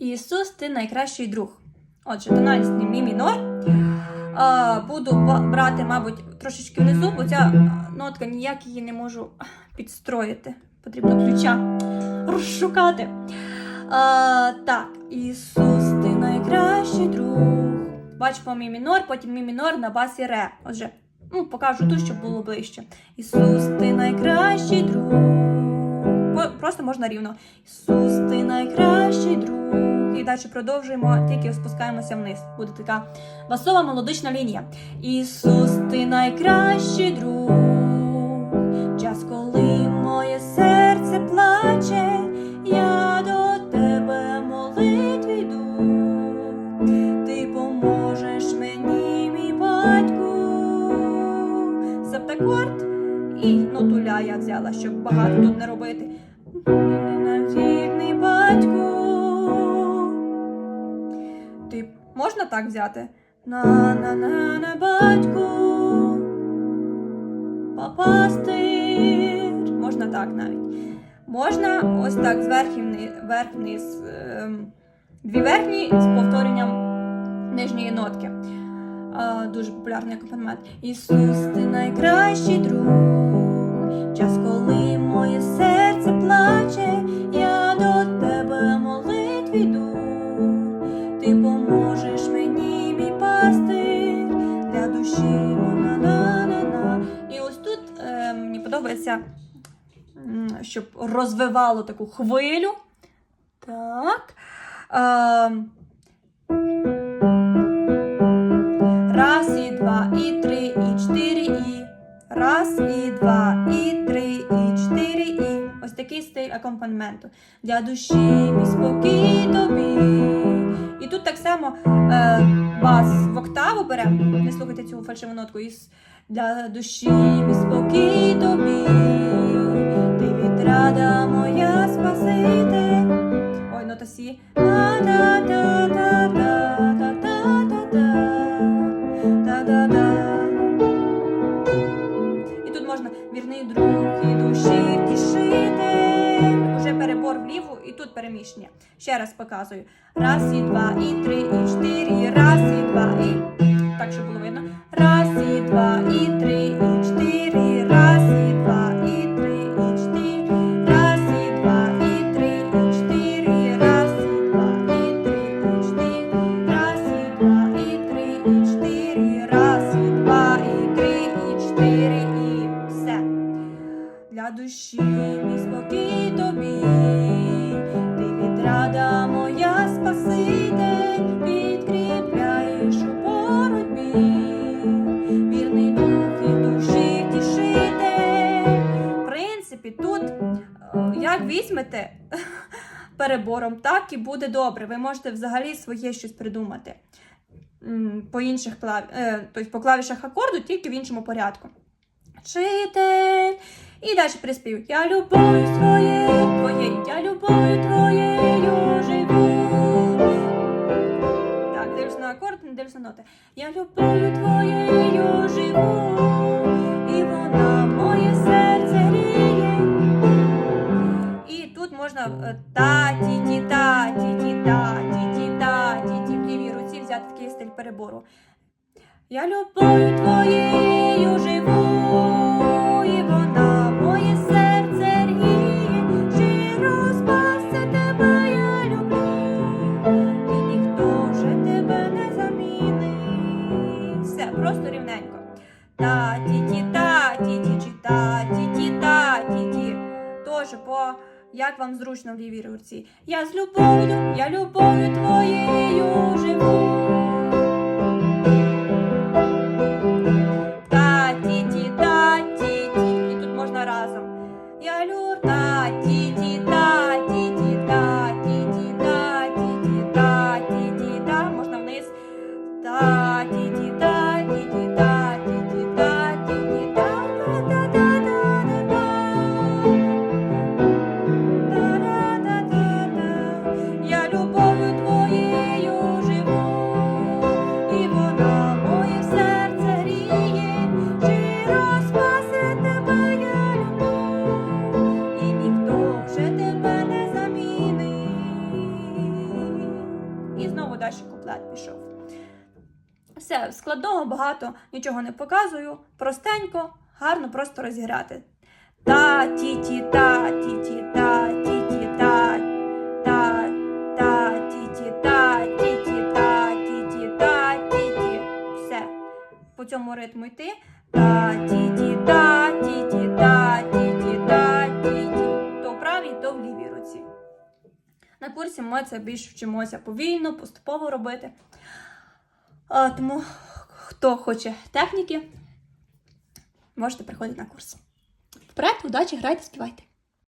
Ісус, ти найкращий друг. Отже, тональний мі мінор. Буду брати, мабуть, трошечки внизу, бо ця нотка ніяк її не можу підстроїти. Потрібно ключа розшукати. А, так, Ісус, ти найкращий друг. Бачимо мі мінор, потім мі мінор на басі ре. Отже, ну, покажу тут, щоб було ближче. Ісус, ти найкращий друг. Просто можна рівно. Ісус, ти найкращий друг. І далі продовжуємо, тільки спускаємося вниз. Буде така басова мелодична лінія. Ісус, ти найкращий друг. Час, коли моє серце плаче, я до тебе молитві йду. Ти поможеш мені, мій батьку. Септакорд і ноту ля я взяла, щоб багато тут не робити. Можна так взяти? На на на на батьку. Папастир. Можна так навіть. Можна ось так зверху вниз, ем, Дві верхні з повторенням нижньої нотки. Дуже популярний акомпанемент. Ісус, ти найкращий друг. Час, коли моє серце плаче, Поможеш мені, мій пастир, для душі на-на-на-на. І ось тут е, мені подобається, щоб розвивало таку хвилю. Так. Е, Раз, і два, і три, і чотири, і. Раз, і два, і три, і чотири. Ось такий стиль акомпанементу. Для душі, мій спокій тобі. І тут так само е, бас в октаву беремо. Не слухайте цю фальшиву нотку. І Для душі, мій спокій тобі. Ти відрада моя спасите. Ой, нота сі. Та-та-та-та-та-та-та-та. І. Ще раз показую. Раз, і два, і три, і чотири, раз, і два, і. Так, щоб було видно. Раз, і два, і три, і принципі, тут е, як візьмете перебором, так і буде добре. Ви можете взагалі своє щось придумати. По інших клав... е, тобто по клавішах акорду, тільки в іншому порядку. Вчитель. І далі приспів. Я любов'ю своєю, твоєю, я любов'ю твоєю живу. Так, дивлюсь на акорд, не дивлюсь на ноти. Я любов'ю твоєю живу, можна та ті ті та ті ті та ті ті та ті ті в лівій руці взяти такий стиль перебору. Я любов'ю твоєю живу, і вона як вам зручно в лівій руці. Я з любов'ю, я любов'ю твоєю живу. Та ті ті та ті ті. І тут можна разом. Я люр та ті ті та Склад пішов. Все, складного багато, нічого не показую. Простенько, гарно просто розіграти. Та, ті, ті, та, ті, ті, та, ті, ті, та, та, та, ті, ті, та, ті, ті, та, ті, ті, та, ті, ті. Все. По цьому ритму йти. Та, ті, ті, та, На курсі ми це більш вчимося повільно, поступово робити. А, тому, хто хоче техніки, можете приходити на курс. Вперед, удачі, грайте, співайте.